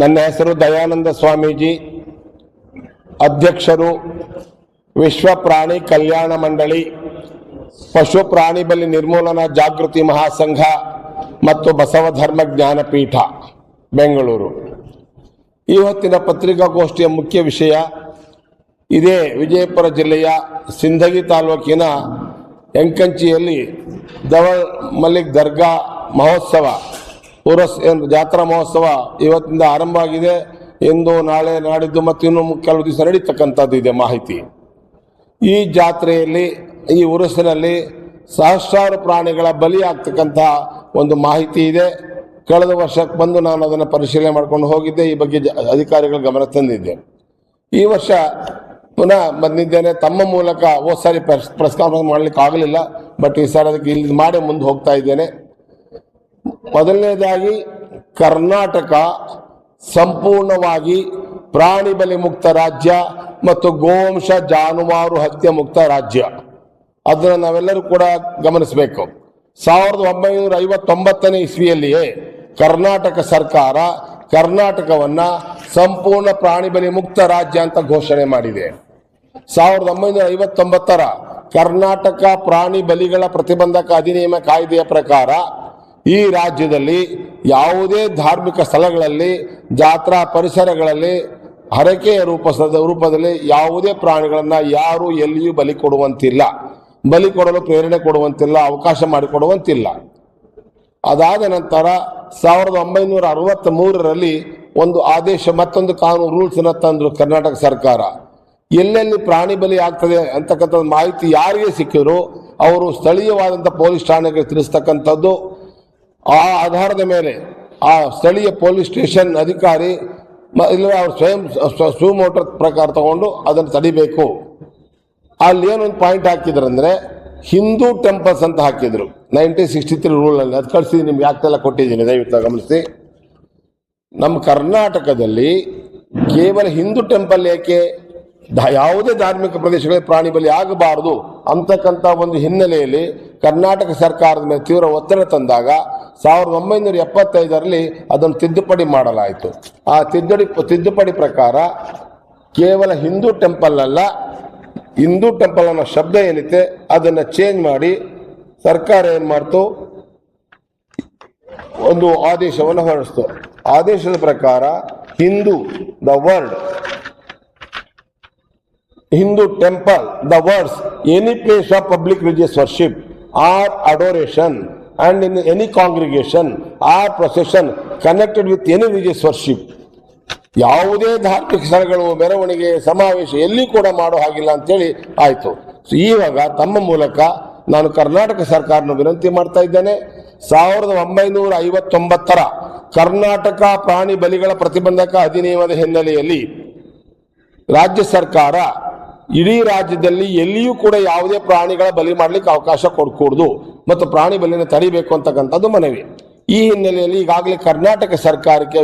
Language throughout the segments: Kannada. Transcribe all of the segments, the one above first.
ನನ್ನ ಹೆಸರು ದಯಾನಂದ ಸ್ವಾಮೀಜಿ. ಅಧ್ಯಕ್ಷರು ವಿಶ್ವ ಪ್ರಾಣಿ ಕಲ್ಯಾಣ ಮಂಡಳಿ, ಪಶು ಪ್ರಾಣಿ ಬಲಿ ನಿರ್ಮೂಲನಾ ಜಾಗೃತಿ ಮಹಾಸಂಘ ಮತ್ತು ಬಸವ ಧರ್ಮ ಜ್ಞಾನಪೀಠ, ಬೆಂಗಳೂರು. ಈ ಹೊತ್ತಿನ ಪತ್ರಿಕಾಗೋಷ್ಠಿಯ ಮುಖ್ಯ ವಿಷಯ ಇದೇ ವಿಜಯಪುರ ಜಿಲ್ಲೆಯ ಸಿಂಧಗಿ ತಾಲೂಕಿನ ಎಂಕಂಚಿಯಲ್ಲಿ ದವಲ್ ಮಲ್ಲಿಕ್ ದರ್ಗಾ ಮಹೋತ್ಸವ. ಉರಸ್ ಏನು ಜಾತ್ರಾ ಮಹೋತ್ಸವ ಇವತ್ತಿಂದ ಆರಂಭ ಆಗಿದೆ. ಇಂದು ನಾಳೆ ನಾಡಿದ್ದು ಮತ್ತು ಇನ್ನೂ ಕೆಲವು ದಿವಸ ನಡೀತಕ್ಕಂಥದ್ದು ಇದೆ ಮಾಹಿತಿ. ಈ ಜಾತ್ರೆಯಲ್ಲಿ, ಈ ಉರಸಿನಲ್ಲಿ ಸಹಸ್ರಾರು ಪ್ರಾಣಿಗಳ ಬಲಿ ಆಗ್ತಕ್ಕಂಥ ಒಂದು ಮಾಹಿತಿ ಇದೆ. ಕಳೆದ ವರ್ಷಕ್ಕೆ ಬಂದು ನಾನು ಅದನ್ನು ಪರಿಶೀಲನೆ ಮಾಡ್ಕೊಂಡು ಹೋಗಿದ್ದೆ. ಈ ಬಗ್ಗೆ ಅಧಿಕಾರಿಗಳ ಗಮನ ತಂದಿದ್ದೆ. ಈ ವರ್ಷ ಪುನಃ ಬಂದಿದ್ದೇನೆ. ತಮ್ಮ ಮೂಲಕ ಹೋದ ಸಾರಿ ಪ್ರೆಸ್ ಮಾಡಲಿಕ್ಕೆ ಆಗಲಿಲ್ಲ ಬಟ್ ಈ ಸಾರಿ ಅದಕ್ಕೆ ಇಲ್ಲಿ ಮಾಡಿ ಮುಂದೆ ಹೋಗ್ತಾ ಇದ್ದೇನೆ. ಮೊದಲನೇದಾಗಿ ಕರ್ನಾಟಕ ಸಂಪೂರ್ಣವಾಗಿ ಪ್ರಾಣಿ ಬಲಿ ಮುಕ್ತ ರಾಜ್ಯ ಮತ್ತು ಗೋವಂಶ ಜಾನುವಾರು ಹತ್ಯೆ ಮುಕ್ತ ರಾಜ್ಯ. ಅದನ್ನು ನಾವೆಲ್ಲರೂ ಕೂಡ ಗಮನಿಸಬೇಕು. ಸಾವಿರದ ಒಂಬೈನೂರ ಐವತ್ತೊಂಬತ್ತನೇ ಇಸ್ವಿಯಲ್ಲಿಯೇ ಕರ್ನಾಟಕ ಸರ್ಕಾರ ಕರ್ನಾಟಕವನ್ನ ಸಂಪೂರ್ಣ ಪ್ರಾಣಿ ಬಲಿ ಮುಕ್ತ ರಾಜ್ಯ ಅಂತ ಘೋಷಣೆ ಮಾಡಿದೆ. ಸಾವಿರದ ಒಂಬೈನೂರ ಐವತ್ತೊಂಬತ್ತರ ಕರ್ನಾಟಕ ಪ್ರಾಣಿ ಬಲಿಗಳ ಪ್ರತಿಬಂಧಕ ಅಧಿನಿಯಮ ಕಾಯ್ದೆಯ ಪ್ರಕಾರ ಈ ರಾಜ್ಯದಲ್ಲಿ ಯಾವುದೇ ಧಾರ್ಮಿಕ ಸ್ಥಳಗಳಲ್ಲಿ, ಜಾತ್ರಾ ಪರಿಸರಗಳಲ್ಲಿ ಹರಕೆಯ ರೂಪ ರೂಪದಲ್ಲಿ ಯಾವುದೇ ಪ್ರಾಣಿಗಳನ್ನು ಯಾರು ಎಲ್ಲಿಯೂ ಬಲಿ ಕೊಡುವಂತಿಲ್ಲ. ಬಲಿ ಕೊಡಲು ಪ್ರೇರಣೆ ಕೊಡುವಂತಿಲ್ಲ, ಅವಕಾಶ ಮಾಡಿಕೊಡುವಂತಿಲ್ಲ. ಅದಾದ ನಂತರ ಸಾವಿರದ ಒಂಬೈನೂರ ಅರವತ್ತ್ ಮೂರರಲ್ಲಿ ಒಂದು ಆದೇಶ ಮತ್ತೊಂದು ಕಾನೂನು ರೂಲ್ಸ್ ತಂದರು ತಂದ್ರು ಕರ್ನಾಟಕ ಸರ್ಕಾರ. ಎಲ್ಲೆಲ್ಲಿ ಪ್ರಾಣಿ ಬಲಿ ಆಗ್ತದೆ ಅಂತಕ್ಕಂಥ ಮಾಹಿತಿ ಯಾರಿಗೆ ಸಿಕ್ಕಿದ್ರು, ಅವರು ಸ್ಥಳೀಯವಾದಂಥ ಪೊಲೀಸ್ ಠಾಣೆಗೆ ತಿಳಿಸ್ತಕ್ಕಂಥದ್ದು ಆ ಆಧಾರದ ಮೇಲೆ ಆ ಸ್ಥಳೀಯ ಪೊಲೀಸ್ ಸ್ಟೇಷನ್ ಅಧಿಕಾರಿ ಇಲ್ಲವೇ ಇಲ್ಲ ಅವ್ರ ಸ್ವಯಂ ಸೂ ಮೋಟರ್ ಪ್ರಕಾರ ತಗೊಂಡು ಅದನ್ನು ತಡಿಬೇಕು. ಅಲ್ಲಿ ಏನೊಂದು ಪಾಯಿಂಟ್ ಹಾಕಿದ್ರು ಅಂದ್ರೆ ಹಿಂದೂ ಟೆಂಪಲ್ಸ್ ಅಂತ ಹಾಕಿದ್ರು. ನೈನ್ಟೀನ್ ಸಿಕ್ಸ್ಟಿ ತ್ರೀ ರೂಲಲ್ಲಿ. ಅದು ಕಳಿಸಿದ್ದೀನಿ ನಿಮ್ಗೆ ಯಾಕೆಲ್ಲ ಕೊಟ್ಟಿದ್ದೀನಿ, ದಯವಿಟ್ಟು ಗಮನಿಸಿ. ನಮ್ಮ ಕರ್ನಾಟಕದಲ್ಲಿ ಕೇವಲ ಹಿಂದೂ ಟೆಂಪಲ್ ಏಕೆ ಯಾವುದೇ ಧಾರ್ಮಿಕ ಪ್ರದೇಶಗಳಲ್ಲಿ ಪ್ರಾಣಿ ಬಲಿ ಆಗಬಾರದು ಅಂತಕ್ಕಂಥ ಒಂದು ಹಿನ್ನೆಲೆಯಲ್ಲಿ ಕರ್ನಾಟಕ ಸರ್ಕಾರದ ಮೇಲೆ ತೀವ್ರ ಒತ್ತಡ ತಂದಾಗ ಸಾವಿರದ ಒಂಬೈನೂರ ಎಪ್ಪತ್ತೈದರಲ್ಲಿ ಅದನ್ನು ತಿದ್ದುಪಡಿ ಮಾಡಲಾಯಿತು. ಆ ತಿದ್ದುಪಡಿ ತಿದ್ದುಪಡಿ ಪ್ರಕಾರ ಕೇವಲ ಹಿಂದೂ ಟೆಂಪಲ್ ಅಲ್ಲ, ಹಿಂದೂ ಟೆಂಪಲ್ ಅನ್ನೋ ಶಬ್ದ ಏನಿದೆ ಅದನ್ನು ಚೇಂಜ್ ಮಾಡಿ ಸರ್ಕಾರ ಏನು ಮಾಡ್ತು? ಒಂದು ಆದೇಶವನ್ನು ಹೊರಡಿಸ್ತು. ಆದೇಶದ ಪ್ರಕಾರ Hindu the word Hindu temple the words any place of public religious worship or adoration and in any congregation, or procession connected with any religious worship ಯಾವುದೇ ಧಾರ್ಮಿಕ ಸ್ಥಳಗಳು ಮೆರವಣಿಗೆ, ಸಮಾವೇಶ ಎಲ್ಲಿ ಕೂಡ ಮಾಡೋ ಹಾಗಿಲ್ಲ ಅಂತೇಳಿ ಆಯಿತು. ಸೊ ಇವಾಗ ತಮ್ಮ ಮೂಲಕ ನಾನು ಕರ್ನಾಟಕ ಸರ್ಕಾರನ ವಿನಂತಿ ಮಾಡ್ತಾ ಇದ್ದೇನೆ. ಸಾವಿರದ ಒಂಬೈನೂರ ಐವತ್ತೊಂಬತ್ತರ ಕರ್ನಾಟಕ ಪ್ರಾಣಿ ಬಲಿಗಳ ಪ್ರತಿಬಂಧಕ ಅಧಿನಿಯಮದ ಹಿನ್ನೆಲೆಯಲ್ಲಿ ರಾಜ್ಯ ಸರ್ಕಾರ ಇಡೀ ರಾಜ್ಯದಲ್ಲಿ ಎಲ್ಲಿಯೂ ಕೂಡ ಯಾವುದೇ ಪ್ರಾಣಿಗಳ ಬಲಿ ಮಾಡಲಿಕ್ಕೆ ಅವಕಾಶ ಕೊಡಕೂಡ್ದು. ಮತ್ತು ಪ್ರಾಣಿ ಬಲಿನ ತಡಿಬೇಕು ಅಂತಕ್ಕಂಥದ್ದು ಮನವಿ. ಈ ಹಿನ್ನೆಲೆಯಲ್ಲಿ ಈಗಾಗಲೇ ಕರ್ನಾಟಕ ಸರ್ಕಾರಕ್ಕೆ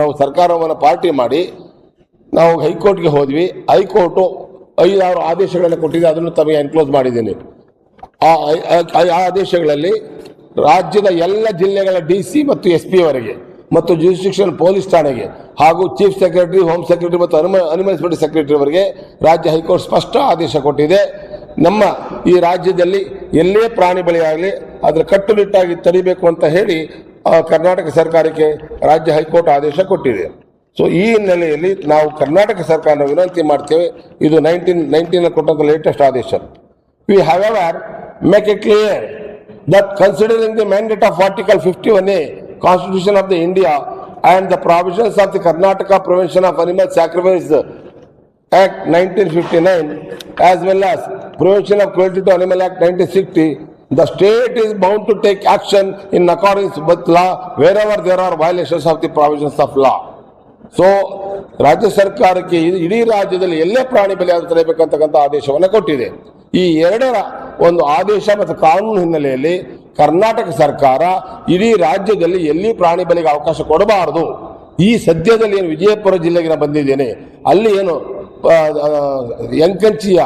ನಾವು ಸರ್ಕಾರವನ್ನು ಪಾರ್ಟಿ ಮಾಡಿ ನಾವು ಹೈಕೋರ್ಟ್ಗೆ ಹೋದ್ವಿ. ಹೈಕೋರ್ಟು ಐದಾರು ಆದೇಶಗಳನ್ನು ಕೊಟ್ಟಿದೆ. ಅದನ್ನು ತಮಗೆ ಎನ್ಕ್ಲೋಸ್ ಮಾಡಿದ್ದೀನಿ. ಆ ಆದೇಶಗಳಲ್ಲಿ ರಾಜ್ಯದ ಎಲ್ಲ ಜಿಲ್ಲೆಗಳ ಡಿ ಸಿ ಮತ್ತು ಎಸ್ ಪಿ ಅವರಿಗೆ ಮತ್ತು ಜ್ಯುಡಿಷಿಕ್ಷನ್ ಪೊಲೀಸ್ ಠಾಣೆಗೆ ಹಾಗೂ ಚೀಫ್ ಸೆಕ್ರೆಟರಿ ಹೋಮ್ ಸೆಕ್ರೆಟರಿ ಮತ್ತು ಅನಿಮಲ್ ಹಸ್ಬೆಂಡರಿ ಸೆಕ್ರೆಟರಿ ಅವರಿಗೆ ರಾಜ್ಯ ಹೈಕೋರ್ಟ್ ಸ್ಪಷ್ಟ ಆದೇಶ ಕೊಟ್ಟಿದೆ. ನಮ್ಮ ಈ ರಾಜ್ಯದಲ್ಲಿ ಎಲ್ಲೇ ಪ್ರಾಣಿ ಬಳಿಯಾಗಲಿ ಅದರ ಕಟ್ಟುನಿಟ್ಟಾಗಿ ತಡಿಬೇಕು ಅಂತ ಹೇಳಿ ಕರ್ನಾಟಕ ಸರ್ಕಾರಕ್ಕೆ ರಾಜ್ಯ ಹೈಕೋರ್ಟ್ ಆದೇಶ ಕೊಟ್ಟಿದೆ. ಸೊ ಈ ಹಿನ್ನೆಲೆಯಲ್ಲಿ ನಾವು ಕರ್ನಾಟಕ ಸರ್ಕಾರ ವಿನಂತಿ ಮಾಡ್ತೇವೆ. ಇದು ನೈನ್ಟೀನ್ ನೈನ್ಟೀನ್ ಕೊಟ್ಟಂತ ಲೇಟೆಸ್ಟ್ ಆದೇಶ. We have ever make a clear that considering the mandate of article fifty one 51A Constitution of the India and the provisions of the Karnataka Prevention of Animal Sacrifice Act 1959 as well as Prevention of Cruelty to Animal Act 1960, the state is bound to take action in accordance with law wherever there are violations of the provisions of law. So ರಾಜ್ಯ ಸರ್ಕಾರಕ್ಕೆ ಇ- ಇಡೀ ರಾಜ್ಯದಲ್ಲಿ ಎಲ್ಲೇ ಪ್ರಾಣಿ ಬಲಿ ಆದ್ರೂ ತಡೆಯಬೇಕಂತಕ್ಕಂಥ ಆದೇಶವನ್ನು ಕೊಟ್ಟಿದೆ ಈ ಎರಡರ ಒಂದು ಆದೇಶ ಮತ್ತು ಕಾನೂನು ಹಿನ್ನೆಲೆಯಲ್ಲಿ ಕರ್ನಾಟಕ ಸರ್ಕಾರ ಇಡೀ ರಾಜ್ಯದಲ್ಲಿ ಎಲ್ಲಿ ಪ್ರಾಣಿ ಬಲಿಗೆ ಅವಕಾಶ ಕೊಡಬಾರದು? ಈ ಸದ್ಯದಲ್ಲಿ ಏನು ವಿಜಯಪುರ ಜಿಲ್ಲೆಗೆ ನಾನು ಬಂದಿದ್ದೇನೆ, ಅಲ್ಲಿ ಏನು ಎಂಕಂಚಿಯ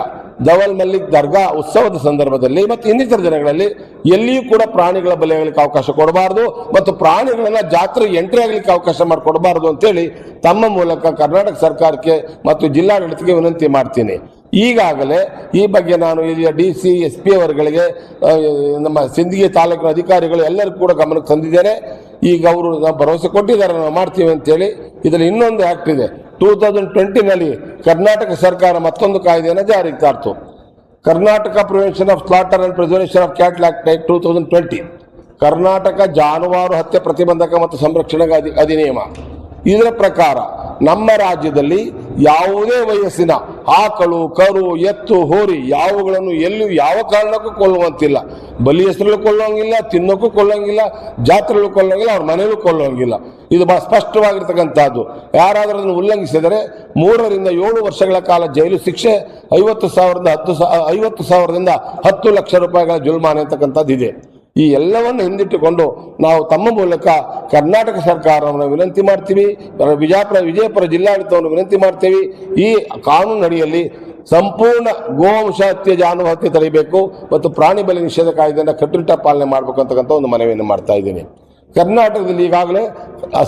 ಧವಲ್ ಮಲ್ಲಿಕ್ ದರ್ಗಾ ಉತ್ಸವದ ಸಂದರ್ಭದಲ್ಲಿ ಮತ್ತು ಇನ್ನಿತರ ದಿನಗಳಲ್ಲಿ ಎಲ್ಲಿಯೂ ಕೂಡ ಪ್ರಾಣಿಗಳ ಬಲಿ ಆಗಲಿಕ್ಕೆ ಅವಕಾಶ ಕೊಡಬಾರದು ಮತ್ತು ಪ್ರಾಣಿಗಳನ್ನ ಜಾತ್ರೆಗೆ ಎಂಟ್ರಿ ಆಗಲಿಕ್ಕೆ ಅವಕಾಶ ಮಾಡಿಕೊಡಬಾರದು ಅಂತೇಳಿ ತಮ್ಮ ಮೂಲಕ ಕರ್ನಾಟಕ ಸರ್ಕಾರಕ್ಕೆ ಮತ್ತು ಜಿಲ್ಲಾಡಳಿತಕ್ಕೆ ವಿನಂತಿ ಮಾಡ್ತೀನಿ. ಈಗಾಗಲೇ ಈ ಬಗ್ಗೆ ನಾನು ಇಲ್ಲಿಯ ಡಿ ಸಿ, ಎಸ್ ಪಿ ಅವರುಗಳಿಗೆ ನಮ್ಮ ಸಿಂದಗಿ ತಾಲೂಕಿನ ಅಧಿಕಾರಿಗಳು ಎಲ್ಲರಿಗೂ ಕೂಡ ಗಮನಕ್ಕೆ ತಂದಿದ್ದೇನೆ. ಈಗ ಅವರು ನಾವು ಭರವಸೆ ಕೊಟ್ಟಿದ್ದಾರೆ, ನಾವು ಮಾಡ್ತೀವಿ ಅಂತೇಳಿ. ಇದರಲ್ಲಿ ಇನ್ನೊಂದು ಆ್ಯಕ್ಟ್ ಇದೆ. ಟೂ ತೌಸಂಡ್ ಟ್ವೆಂಟಿನಲ್ಲಿ ಕರ್ನಾಟಕ ಸರ್ಕಾರ ಮತ್ತೊಂದು ಕಾಯ್ದೆಯನ್ನು ಜಾರಿಗೆ ತಾರ್ತು. Karnataka prevention of slaughter and preservation of cattle act two thousand twenty Karnataka ಜಾನುವಾರು ಹತ್ಯೆ ಪ್ರತಿಬಂಧಕ ಮತ್ತು ಸಂರಕ್ಷಣಾ ಅಧಿ ಅಧಿನಿಯಮ. ಇದರ ಪ್ರಕಾರ ನಮ್ಮ ರಾಜ್ಯದಲ್ಲಿ ಯಾವುದೇ ವಯಸ್ಸಿನ ಆಕಳು, ಕರು, ಎತ್ತು, ಹೋರಿ ಯಾವುಗಳನ್ನು ಎಲ್ಲೂ ಯಾವ ಕಾರಣಕ್ಕೂ ಕೊಲ್ಲುವಂತಿಲ್ಲ. ಬಲಿ ಹೆಸರು ಕೊಲ್ಲೋಂಗಿಲ್ಲ ತಿನ್ನೋಕ್ಕೂ ಕೊಲ್ಲೋಂಗಿಲ್ಲ ಜಾತ್ರೆಗಳು ಕೊಲ್ಲೋಂಗಿಲ್ಲ ಅವ್ರ ಮನೆಯಲ್ಲೂ ಕೊಲ್ಲೋಂಗಿಲ್ಲ ಇದು ಬಹಳ ಸ್ಪಷ್ಟವಾಗಿರ್ತಕ್ಕಂಥದ್ದು. ಯಾರಾದರೂ ಅದನ್ನು ಉಲ್ಲಂಘಿಸಿದರೆ ಮೂರರಿಂದ ಏಳು ವರ್ಷಗಳ ಕಾಲ ಜೈಲು ಶಿಕ್ಷೆ, ಐವತ್ತು ಸಾವಿರದಿಂದ ಹತ್ತು ಐವತ್ತು ಸಾವಿರದಿಂದ ಹತ್ತು ಲಕ್ಷ ರೂಪಾಯಿಗಳ ಜುಲ್ಮಾನೆ ಅಂತಕ್ಕಂಥದ್ದು ಇದೆ ಈ ಎಲ್ಲವನ್ನು ಹಿಂದಿಟ್ಟುಕೊಂಡು ನಾವು ತಮ್ಮ ಮೂಲಕ ಕರ್ನಾಟಕ ಸರ್ಕಾರವನ್ನು ವಿನಂತಿ ಮಾಡ್ತೀವಿ ವಿಜಯಪುರ ವಿಜಯಪುರ ಜಿಲ್ಲಾಡಳಿತವನ್ನು ವಿನಂತಿ ಮಾಡ್ತೀವಿ. ಈ ಕಾನೂನಡಿಯಲ್ಲಿ ಸಂಪೂರ್ಣ ಗೋವಂಶ ಹತ್ಯೆ ಜಾನು ಹತ್ಯೆ ತಡೆಯಬೇಕು ಮತ್ತು ಪ್ರಾಣಿ ಬಲಿ ನಿಷೇಧ ಕಾಯ್ದೆಯನ್ನು ಕಟ್ಟುನಿಟ್ಟ ಪಾಲನೆ ಮಾಡಬೇಕು ಅಂತಕ್ಕಂಥ ಒಂದು ಮನವಿಯನ್ನು ಮಾಡ್ತಾ ಇದ್ದೀನಿ. ಕರ್ನಾಟಕದಲ್ಲಿ ಈಗಾಗಲೇ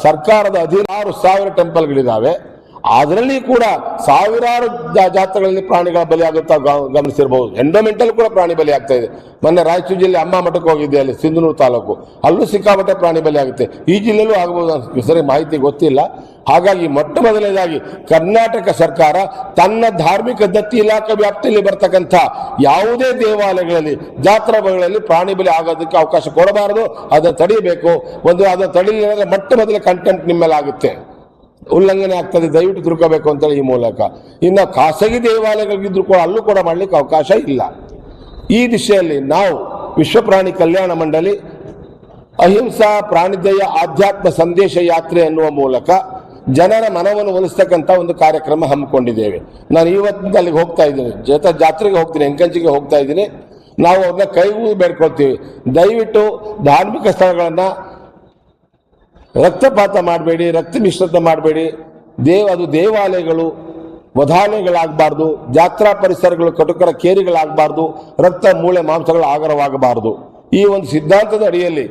ಸರ್ಕಾರದ ಹದಿನಾರು ಸಾವಿರ ಟೆಂಪಲ್ಗಳಿದ್ದಾವೆ ಅದರಲ್ಲಿ ಕೂಡ ಸಾವಿರಾರು ಜಾತ್ರೆಗಳಲ್ಲಿ ಪ್ರಾಣಿಗಳ ಬಲಿ ಗ- ಗಮನಿಸಿರಬಹುದು ಎಂಡೋಮೆಂಟಲ್ ಕೂಡ ಪ್ರಾಣಿ ಬಲಿ ಆಗ್ತಾ ಇದೆ. ಮೊನ್ನೆ ರಾಯಚೂರು ಜಿಲ್ಲೆ ಅಮ್ಮ ಮಠಕ್ಕೆ ಹೋಗಿದ್ದೆ ಅಲ್ಲಿ, ಸಿಂಧನೂರು ತಾಲೂಕು. ಅಲ್ಲೂ ಸಿಕ್ಕಾಪಟ್ಟೆ ಪ್ರಾಣಿ ಬಲಿ ಆಗುತ್ತೆ. ಈ ಜಿಲ್ಲೆಯಲ್ಲೂ ಆಗಬಹುದು ಅಂತ ಸರಿ ಮಾಹಿತಿ ಗೊತ್ತಿಲ್ಲ. ಹಾಗಾಗಿ ಮೊಟ್ಟ ಮೊದಲನೇದಾಗಿ ಕರ್ನಾಟಕ ಸರ್ಕಾರ ತನ್ನ ಧಾರ್ಮಿಕ ದತ್ತಿ ಇಲಾಖೆ ವ್ಯಾಪ್ತಿಯಲ್ಲಿ ಬರ್ತಕ್ಕಂಥ ಯಾವುದೇ ದೇವಾಲಯಗಳಲ್ಲಿ ಜಾತ್ರಾಗಳಲ್ಲಿ ಪ್ರಾಣಿ ಬಲಿ ಆಗೋದಕ್ಕೆ ಅವಕಾಶ ಕೊಡಬಾರದು. ಅದನ್ನು ತಡೆಯಬೇಕು ಒಂದು ಅದನ್ನು ಅಂದರೆ ಮೊಟ್ಟ ಮೊದಲ ಕಂಟೆಂಟ್ ನಿಮ್ಮಲ್ಲಾಗುತ್ತೆ ಉಲ್ಲಂಘನೆ ಆಗ್ತದೆ, ದಯವಿಟ್ಟು ತಿಳ್ಕೋಬೇಕು ಅಂತೇಳಿ ಈ ಮೂಲಕ. ಇನ್ನು ಖಾಸಗಿ ದೇವಾಲಯಗಳಿದ್ರು ಕೂಡ ಅಲ್ಲೂ ಕೂಡ ಮಾಡಲಿಕ್ಕೆ ಅವಕಾಶ ಇಲ್ಲ. ಈ ದಿಶೆಯಲ್ಲಿ ನಾವು ವಿಶ್ವ ಪ್ರಾಣಿ ಕಲ್ಯಾಣ ಮಂಡಳಿ ಅಹಿಂಸಾ ಪ್ರಾಣಿದಯ ಆಧ್ಯಾತ್ಮ ಸಂದೇಶ ಯಾತ್ರೆ ಅನ್ನುವ ಮೂಲಕ ಜನರ ಮನವನ್ನು ಒಲಿಸ್ತಕ್ಕಂಥ ಒಂದು ಕಾರ್ಯಕ್ರಮ ಹಮ್ಮಿಕೊಂಡಿದ್ದೇವೆ. ನಾನು ಇವತ್ತಿಂದ ಅಲ್ಲಿಗೆ ಹೋಗ್ತಾ ಇದ್ದೀನಿ. ಜೊತೆ ಜಾತ್ರೆಗೆ ಹೋಗ್ತೀನಿ ಎಂಕಂಚಿಗೆ ಹೋಗ್ತಾ ಇದ್ದೀನಿ. ನಾವು ಅವ್ರನ್ನ ಕೈಗೂ ಬೇಡ್ಕೊಳ್ತೀವಿ. ದಯವಿಟ್ಟು ಧಾರ್ಮಿಕ ಸ್ಥಳಗಳನ್ನು ರಕ್ತಪಾತ ಮಾಡಬೇಡಿ, ರಕ್ತ ಮಿಶ್ರಿತ ಮಾಡಬೇಡಿ. ದೇವ, ಅದು ದೇವಾಲಯಗಳು ವಧಾಲಯಗಳಾಗಬಾರ್ದು ಜಾತ್ರಾ ಪರಿಸರಗಳು, ಕಟುಕರ ಕೇರಿಗಳಾಗಬಾರ್ದು, ರಕ್ತ ಮೂಳೆ ಮಾಂಸಗಳ ಆಗರವಾಗಬಾರದು. ಈ ಒಂದು ಸಿದ್ಧಾಂತದ ಅಡಿಯಲ್ಲಿ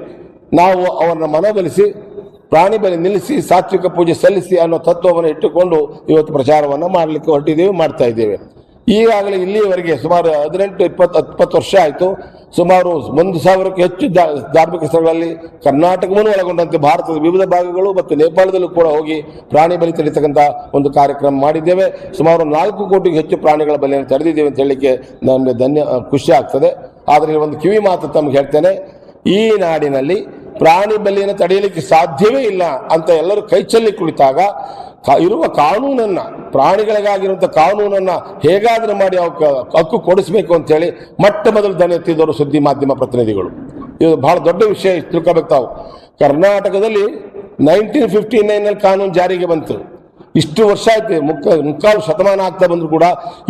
ನಾವು ಅವರನ್ನ ಮನವೊಲಿಸಿ, ಪ್ರಾಣಿ ಬಲಿ ನಿಲ್ಲಿಸಿ, ಸಾತ್ವಿಕ ಪೂಜೆ ಸಲ್ಲಿಸಿ ಅನ್ನೋ ತತ್ವವನ್ನು ಇಟ್ಟುಕೊಂಡು ಇವತ್ತು ಪ್ರಚಾರವನ್ನು ಮಾಡಲಿಕ್ಕೆ ಹೊರಟಿದ್ದೇವೆ, ಮಾಡ್ತಾ ಇದ್ದೇವೆ. ಈಗಾಗಲೇ ಇಲ್ಲಿಯವರೆಗೆ ಸುಮಾರು ಹದಿನೆಂಟು, ಇಪ್ಪತ್ತು ಇಪ್ಪತ್ತು ವರ್ಷ ಆಯಿತು. ಸುಮಾರು ಒಂದು ಸಾವಿರಕ್ಕೂ ಹೆಚ್ಚು ಧಾರ್ಮಿಕ ಸ್ಥಳಗಳಲ್ಲಿ ಕರ್ನಾಟಕವನ್ನು ಒಳಗೊಂಡಂತೆ ಭಾರತದ ವಿವಿಧ ಭಾಗಗಳು ಮತ್ತು ನೇಪಾಳದಲ್ಲೂ ಕೂಡ ಹೋಗಿ ಪ್ರಾಣಿ ಬಲಿ ತಡೀತಕ್ಕಂಥ ಒಂದು ಕಾರ್ಯಕ್ರಮ ಮಾಡಿದ್ದೇವೆ. ಸುಮಾರು ನಾಲ್ಕು ಕೋಟಿಗೆ ಹೆಚ್ಚು ಪ್ರಾಣಿಗಳ ಬಲಿಯನ್ನು ತಡೆದಿದ್ದೇವೆ ಅಂತ ಹೇಳಲಿಕ್ಕೆ ನನಗೆ ಧನ್ಯ ಖುಷಿ ಆಗ್ತದೆ. ಆದರೆ ಒಂದು ಕಿವಿ ಮಾತು ತಮಗೆ ಹೇಳ್ತೇನೆ. ಈ ನಾಡಿನಲ್ಲಿ ಪ್ರಾಣಿ ಬಲಿಯನ್ನು ತಡೆಯಲಿಕ್ಕೆ ಸಾಧ್ಯವೇ ಇಲ್ಲ ಅಂತ ಎಲ್ಲರೂ ಕೈಚಲ್ಲಿ ಕುಳಿತಾಗ ಇರುವ ಕಾನೂನನ್ನ ಪ್ರಾಣಿಗಳಿಗಾಗಿರುವಂಥ ಕಾನೂನನ್ನ ಹೇಗಾದರೂ ಮಾಡಿ ಅವಕ್ಕೆ ಹಕ್ಕು ಕೊಡಿಸ್ಬೇಕು ಅಂತೇಳಿ ಮೊಟ್ಟ ಮೊದಲು ದನ ಎತ್ತಿದವರು ಸುದ್ದಿ ಮಾಧ್ಯಮ ಪ್ರತಿನಿಧಿಗಳು. ಇದು ಬಹಳ ದೊಡ್ಡ ವಿಷಯ ತಿಳ್ಕೊಬೇಕು ಕರ್ನಾಟಕದಲ್ಲಿ ನೈನ್ಟೀನ್ ಫಿಫ್ಟಿ ನೈನಲ್ಲಿ ಕಾನೂನು ಜಾರಿಗೆ ಬಂತು. ಇಷ್ಟು ವರ್ಷ ಆಯ್ತು, ಮುಕ್ಕ, ಮುಕ್ಕಾಲು ಶತಮಾನ ಆಗ್ತಾ ಬಂದ್ರು ಕೂಡ,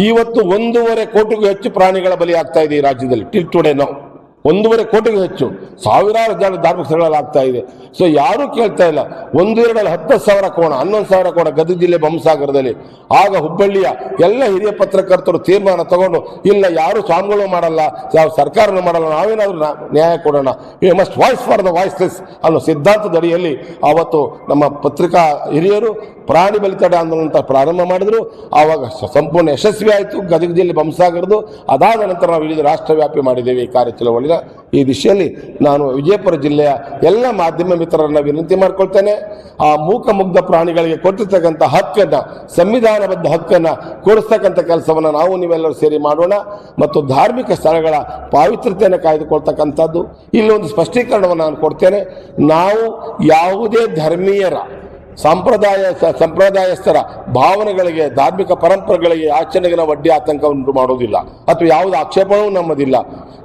ಇವತ್ತು ಒಂದೂವರೆ ಕೋಟಿಗೂ ಹೆಚ್ಚು ಪ್ರಾಣಿಗಳ ಬಲಿ ಆಗ್ತಾ ಇದೆ ಈ ರಾಜ್ಯದಲ್ಲಿ, ಟಿಲ್ ಟುಡೇ ನಾವು ಒಂದೂವರೆ ಕೋಟಿಗೂ ಹೆಚ್ಚು. ಸಾವಿರಾರು ಜನ ಧಾರ್ಮಿಕ ಸ್ಥಳಗಳಲ್ಲಿ ಆಗ್ತಾ ಇದೆ. ಸೊ ಯಾರೂ ಕೇಳ್ತಾ ಇಲ್ಲ. ಒಂದು, ಎರಡಲ್ಲಿ, ಹತ್ತು ಸಾವಿರ ಕೋಣ, ಹನ್ನೊಂದು ಸಾವಿರ ಕೋಣ ಗದಗ ಜಿಲ್ಲೆ ಬೊಮ್ಮಸಾಗರದಲ್ಲಿ ಆಗ ಹುಬ್ಬಳ್ಳಿಯ ಎಲ್ಲ ಹಿರಿಯ ಪತ್ರಕರ್ತರು ತೀರ್ಮಾನ ತಗೊಂಡು, ಇಲ್ಲ, ಯಾರು ಸ್ವಾಮಿಗಳು ಮಾಡಲ್ಲ, ಯಾವ ಸರ್ಕಾರನೂ ಮಾಡಲ್ಲ, ನಾವೇನಾದರೂ ನ್ಯಾಯ ಕೊಡೋಣ. You must voice for the voiceless ಅನ್ನೋ ಸಿದ್ಧಾಂತದಡಿಯಲ್ಲಿ ಆವತ್ತು ನಮ್ಮ ಪತ್ರಿಕಾ ಹಿರಿಯರು ಪ್ರಾಣಿ ಬಲಿ ತಡೆ ಆಂದೋಲನ ಪ್ರಾರಂಭ ಮಾಡಿದ್ರು. ಆವಾಗ ಸಂಪೂರ್ಣ ಯಶಸ್ವಿ ಆಯಿತು. ಗದಗ ಜಿಲ್ಲೆ ಬಂಸಾಗರದು. ಅದಾದ ನಂತರ ನಾವು ಇಡೀ ರಾಷ್ಟ್ರವ್ಯಾಪಿ ಮಾಡಿದ್ದೇವೆ ಈ ಕಾರ್ಯ ಚಳವಳಿನ. ಈ ದಿಶೆಯಲ್ಲಿ ನಾನು ವಿಜಯಪುರ ಜಿಲ್ಲೆಯ ಎಲ್ಲ ಮಾಧ್ಯಮ ಮಿತ್ರರನ್ನು ವಿನಂತಿ ಮಾಡಿಕೊಳ್ತೇನೆ. ಆ ಮೂಕ ಮುಗ್ಧ ಪ್ರಾಣಿಗಳಿಗೆ ಕೊಟ್ಟಿರ್ತಕ್ಕಂಥ ಹಕ್ಕನ್ನು, ಸಂವಿಧಾನಬದ್ಧ ಹಕ್ಕನ್ನು ಕೊಡಿಸ್ತಕ್ಕಂಥ ಕೆಲಸವನ್ನು ನಾವು ನೀವೆಲ್ಲರೂ ಸೇರಿ ಮಾಡೋಣ. ಮತ್ತು ಧಾರ್ಮಿಕ ಸ್ಥಳಗಳ ಪಾವಿತ್ರ್ಯತೆಯನ್ನು ಕಾಯ್ದುಕೊಳ್ತಕ್ಕಂಥದ್ದು. ಇಲ್ಲಿ ಒಂದು ಸ್ಪಷ್ಟೀಕರಣವನ್ನು ನಾನು ಕೊಡ್ತೇನೆ. ನಾವು ಯಾವುದೇ ಧರ್ಮೀಯರ ಸಂಪ್ರದಾಯ ಸ- ಸಂಪ್ರದಾಯಸ್ಥರ ಭಾವನೆಗಳಿಗೆ, ಧಾರ್ಮಿಕ ಪರಂಪರೆಗಳಿಗೆ ಆಚರಣೆಗೆ ನಾವು ಅಡ್ಡಿ ಆತಂಕ ಉಂಟು ಮಾಡೋದಿಲ್ಲ ಅಥವಾ ಯಾವುದು ಆಕ್ಷೇಪಣವೂ ನಮ್ಮದಿಲ್ಲ.